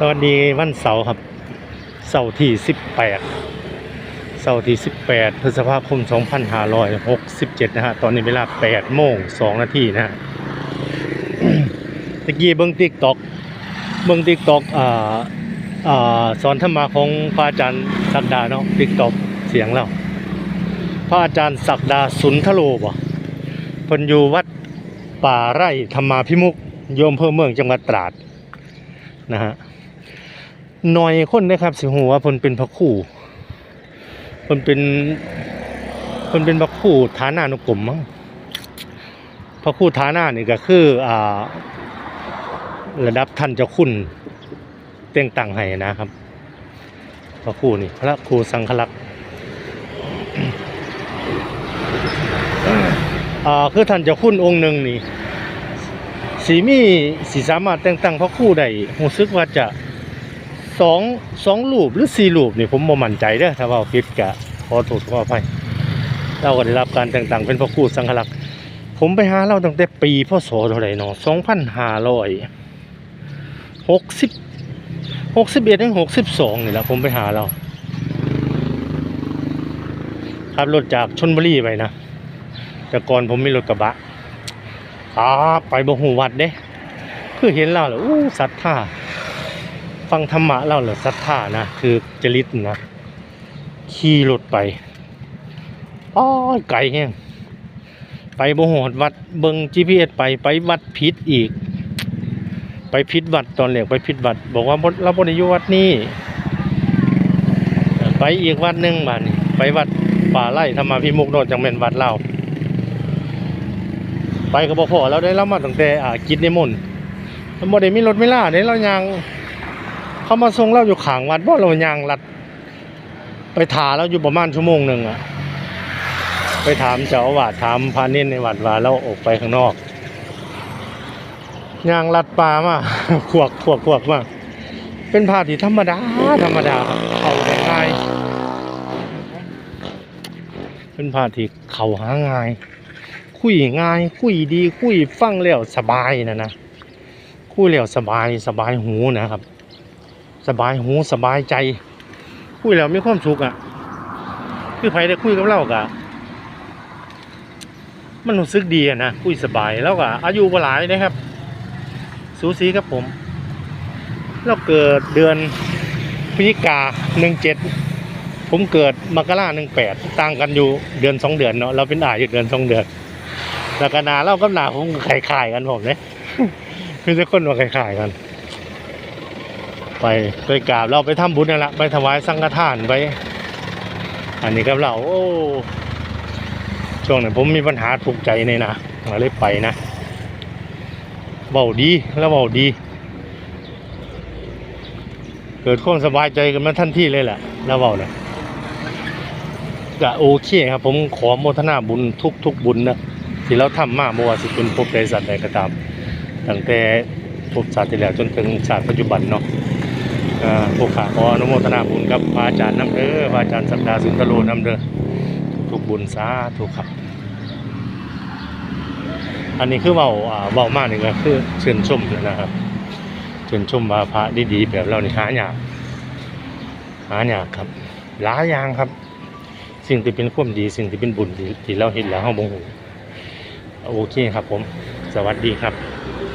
สวัสดีวันเสาร์ครับ เสาร์ที่ 18 เสาร์ที่ 18 พฤษภาคม 2567 นะฮะ ตอนนี้เวลา8โมง2นาทีนะฮะตะกี้เบิ้งติ๊กตอกเบิ้งติ๊กตอกอ่าอ่าสอนธรรมะของพระอาจารย์ศักดาเนาะติ๊กตอกเสียงเราพระอาจารย์ศักดาสุนทโลบ่เพิ่นอยู่วัดป่าไร่ธรรมาพิมุกโยมเพิ่มเมืองจังหวัดตราดนะฮะ หน่อยคนนะครับ สิหัวเพิ่นเป็นพระคู่เพิ่นเป็นเพิ่นเป็นพระคู่ฐานานุกรมมั้งพระคู่ฐานานี่ก็คืออ่าระดับท่านเจ้าคุณเต่งตั้งให้นะครับ พระคู่นี่พระครูสังฆลักษณ์อ่าคือท่านเจ้าคุณองค์หนึ่งนี่สีมีสีสามารถแต่งตั้งพระคู่ได้รู้สึกว่าจะ สองสองรูปหรือสี่รูปนี่ผมบ่มั่นใจเด้อถ้าว่าผิดกะขอโทษขออภัยเราก็ได้รับการแต่งตั้งเป็นพระครูสังฆลักษณ์ผมไปหาเราตั้งแต่ปีพศเท่าไหร่เนาะสองพันห้าร้อยหกสิบหกสิบเอ็ดถึงหกสิบสองนี่แหละผมไปหาเราขับรถจากชนบุรีไปนะ แต่ก่อนผมมีรถกระบะอ่าไปบ่หูวัดเด้ คือเห็นเราแล้วอู้ศรัทธา ฟังธรรมะเล่าเหรอศรัทธานะ คือจริตนะ ขี่รถไปอ้อไกลแห้งไปบ่หดวัดเบิง GPS ไปไปวัดผิดอีก ไปผิดวัดตอนแรกไปผิดวัด บอกว่าเราบ่ได้อยู่วัดนี้ไปอีกวัดหนึ่งบานี้ไปวัดป่าไร่ธรรมาพิมุกโนนจังเป็นวัดเราไปก็บ่พอเราได้รับมาตั้งแต่อ่ากิจนิมนต์เราบ่ได้มีรถไมีลาเด้เรายัง เขามาส่งเราอยู่ขางวัดว่าเรายางลัด ไปถาเราอยู่ประมาณชั่วโมงหนึ่งอะไปถามเจ้าอาวาสถามพานินในวัดว่าเราออกไปข้างนอกยางลัดปลามาขวกขวกขวกมาเป็นผ้าที่ธรรมดาธรรมดาเขาง่ายเป็นผ้าที่เขาหาง่าย คุยง่าย คุยดี คุยฟังแล้วสบายนะนะคุยแล้วสบายสบายหูนะครับ สบายหูสบายใจ คุยแล้วมีความสุขอะ คือใครได้คุยกับเรากะมันรู้สึกดีอะนะคุยสบายแล้วก็อายุก็หลายนะครับ สูสีกับผมเราเกิดเดือนพฤศจิกาหนึ่งเจ็ดผมเกิดมกราหนึ่งแปดต่างกันอยู่เดือนสองเดือนเนาะเราเป็นอาอยู่เดือนสองเดือนแล้วก็นาเรากับหนาผมคล้ายๆกันผมเนี่ยคือจะคนว่าคล้ายๆกัน ไปไปกราบเราไปทำบุญนั่นแหละไปถวายสังฆทานไป อันนี้กับเราโอ้ช่วงนั้นผมมีปัญหาถูกใจในนะมาเลยไปนะเบาดีแล้วเบาดี เกิดความสบายใจกันมาทันทีเลยแหละแล้วเบาเนี่ยก็โอเคครับ ผมขอโมทนาบุญทุกทุกบุญนะที่เราทำมาเมื่อวานสิเป็นภพใดสัตว์ใดก็ตามตั้งแต่ภพชาติที่แล้วจนถึงชาติปัจจุบันเนาะ อ่าพวกข้าขออนุโมทนาบุญกับพระอาจารย์น้ำเด้อพระอาจารย์สักดาสุนทโลน้ำเด้อทุกบุญสาธุครับ อันนี้คือเบาเบามากนี่ก็คือเชิญชมนะครับเชิญชมว่าพระดีๆแบบเรานี่หายากหายากครับหลายอย่างครับ สิ่งที่เป็นความดีสิ่งที่เป็นบุญที่เราเห็นแล้วเฮาบ่ฮู้โอเคครับผม สวัสดีครับ